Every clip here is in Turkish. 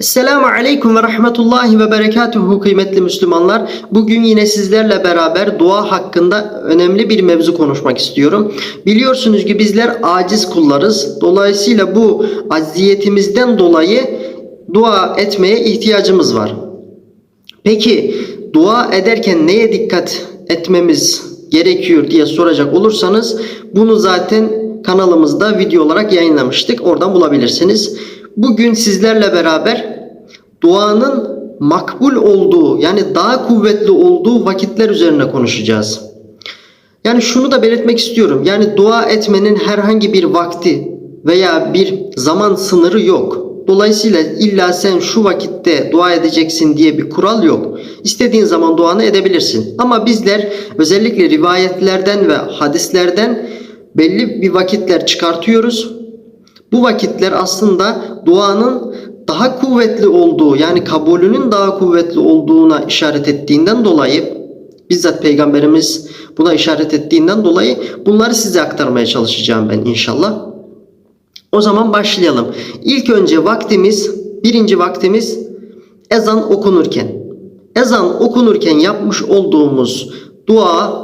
Selamun Aleyküm ve Rahmetullahi ve Berekatuhu kıymetli Müslümanlar. Bugün yine sizlerle beraber dua hakkında önemli bir mevzu konuşmak istiyorum. Biliyorsunuz ki bizler aciz kullarız. Dolayısıyla bu acziyetimizden dolayı dua etmeye ihtiyacımız var. Peki dua ederken neye dikkat etmemiz gerekiyor diye soracak olursanız bunu zaten kanalımızda video olarak yayınlamıştık. Oradan bulabilirsiniz. Bugün sizlerle beraber duanın makbul olduğu yani daha kuvvetli olduğu vakitler üzerine konuşacağız. Yani şunu da belirtmek istiyorum. Yani dua etmenin herhangi bir vakti veya bir zaman sınırı yok. Dolayısıyla illa sen şu vakitte dua edeceksin diye bir kural yok. İstediğin zaman duanı edebilirsin. Ama bizler özellikle rivayetlerden ve hadislerden belli bir vakitler çıkartıyoruz. Bu vakitler aslında duanın daha kuvvetli olduğu yani kabulünün daha kuvvetli olduğuna işaret ettiğinden dolayı bizzat peygamberimiz buna işaret ettiğinden dolayı bunları size aktarmaya çalışacağım ben inşallah. O zaman başlayalım. İlk önce vaktimiz, birinci vaktimiz ezan okunurken. Ezan okunurken yapmış olduğumuz dua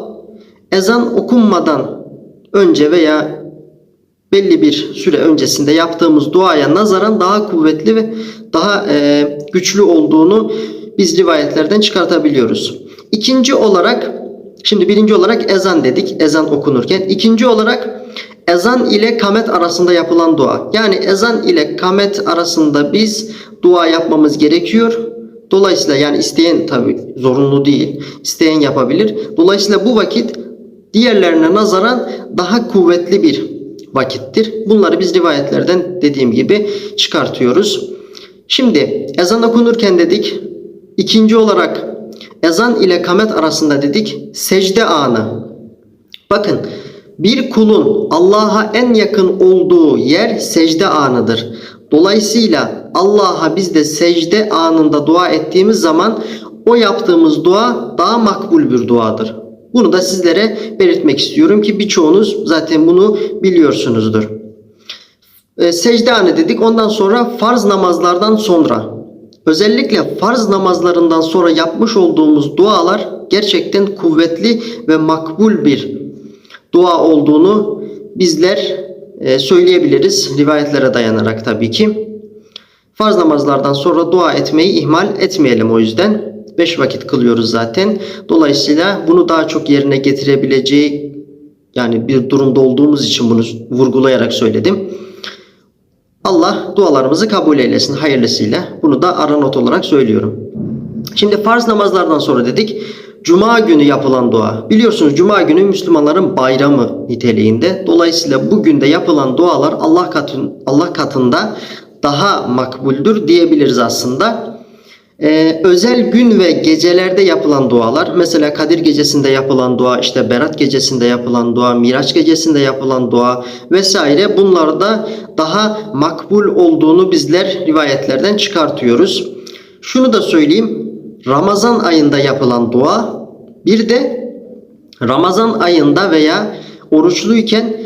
ezan okunmadan önce veya belli bir süre öncesinde yaptığımız duaya nazaran daha kuvvetli ve daha e, güçlü olduğunu biz rivayetlerden çıkartabiliyoruz. İkinci olarak şimdi birinci olarak ezan dedik ezan okunurken. ikinci olarak ezan ile kamet arasında yapılan dua. Yani ezan ile kamet arasında biz dua yapmamız gerekiyor. Dolayısıyla yani isteyen tabi zorunlu değil. İsteyen yapabilir. Dolayısıyla bu vakit diğerlerine nazaran daha kuvvetli bir vakittir. Bunları biz rivayetlerden dediğim gibi çıkartıyoruz. Şimdi ezan okunurken dedik. İkinci olarak ezan ile kamet arasında dedik secde anı. Bakın bir kulun Allah'a en yakın olduğu yer secde anıdır. Dolayısıyla Allah'a biz de secde anında dua ettiğimiz zaman o yaptığımız dua daha makbul bir duadır. Bunu da sizlere belirtmek istiyorum ki birçoğunuz zaten bunu biliyorsunuzdur. E, secde dedik. Ondan sonra farz namazlardan sonra özellikle farz namazlarından sonra yapmış olduğumuz dualar gerçekten kuvvetli ve makbul bir dua olduğunu bizler e, söyleyebiliriz. Rivayetlere dayanarak tabii ki. Farz namazlardan sonra dua etmeyi ihmal etmeyelim o yüzden. 5 vakit kılıyoruz zaten. Dolayısıyla bunu daha çok yerine getirebileceği yani bir durumda olduğumuz için bunu vurgulayarak söyledim. Allah dualarımızı kabul eylesin hayırlısıyla. Bunu da ara not olarak söylüyorum. Şimdi farz namazlardan sonra dedik. Cuma günü yapılan dua. Biliyorsunuz Cuma günü Müslümanların bayramı niteliğinde. Dolayısıyla bugün de yapılan dualar Allah katın Allah katında daha makbuldür diyebiliriz aslında. Ee, özel gün ve gecelerde yapılan dualar mesela Kadir gecesinde yapılan dua işte Berat gecesinde yapılan dua Miraç gecesinde yapılan dua vesaire bunlarda daha makbul olduğunu bizler rivayetlerden çıkartıyoruz. Şunu da söyleyeyim Ramazan ayında yapılan dua bir de Ramazan ayında veya oruçluyken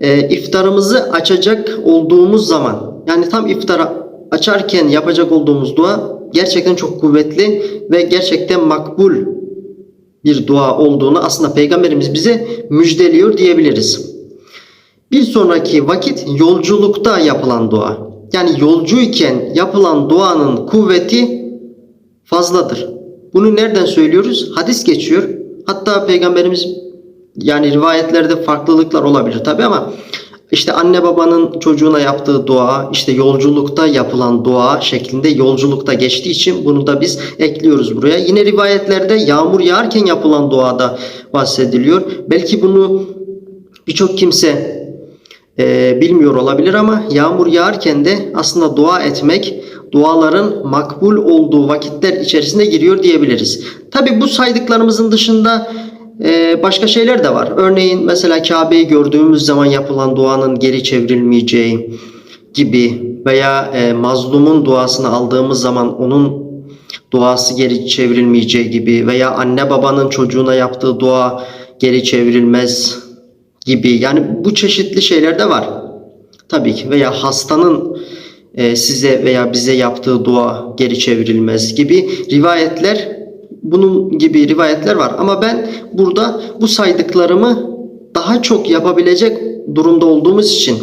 e, iftarımızı açacak olduğumuz zaman yani tam iftara açarken yapacak olduğumuz dua gerçekten çok kuvvetli ve gerçekten makbul bir dua olduğunu aslında Peygamberimiz bize müjdeliyor diyebiliriz. Bir sonraki vakit yolculukta yapılan dua. Yani yolcuyken yapılan duanın kuvveti fazladır. Bunu nereden söylüyoruz? Hadis geçiyor. Hatta Peygamberimiz yani rivayetlerde farklılıklar olabilir tabi ama işte anne babanın çocuğuna yaptığı dua, işte yolculukta yapılan dua şeklinde yolculukta geçtiği için bunu da biz ekliyoruz buraya. Yine rivayetlerde yağmur yağarken yapılan duada bahsediliyor. Belki bunu birçok kimse e, bilmiyor olabilir ama yağmur yağarken de aslında dua etmek duaların makbul olduğu vakitler içerisine giriyor diyebiliriz. Tabi bu saydıklarımızın dışında ee, başka şeyler de var. Örneğin mesela Kabe'yi gördüğümüz zaman yapılan duanın geri çevrilmeyeceği gibi veya e, mazlumun duasını aldığımız zaman onun duası geri çevrilmeyeceği gibi veya anne babanın çocuğuna yaptığı dua geri çevrilmez gibi. Yani bu çeşitli şeyler de var. Tabii ki veya hastanın e, size veya bize yaptığı dua geri çevrilmez gibi rivayetler bunun gibi rivayetler var. Ama ben burada bu saydıklarımı daha çok yapabilecek durumda olduğumuz için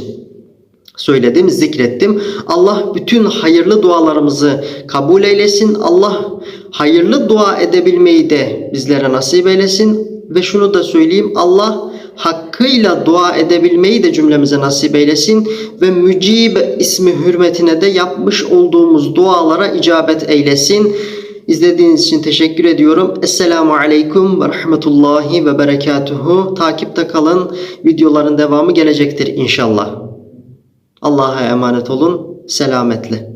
söyledim, zikrettim. Allah bütün hayırlı dualarımızı kabul eylesin. Allah hayırlı dua edebilmeyi de bizlere nasip eylesin. Ve şunu da söyleyeyim. Allah hakkıyla dua edebilmeyi de cümlemize nasip eylesin. Ve mücib ismi hürmetine de yapmış olduğumuz dualara icabet eylesin. İzlediğiniz için teşekkür ediyorum. Esselamu Aleyküm ve Rahmetullahi ve Berekatuhu. Takipte kalın. Videoların devamı gelecektir inşallah. Allah'a emanet olun. Selametle.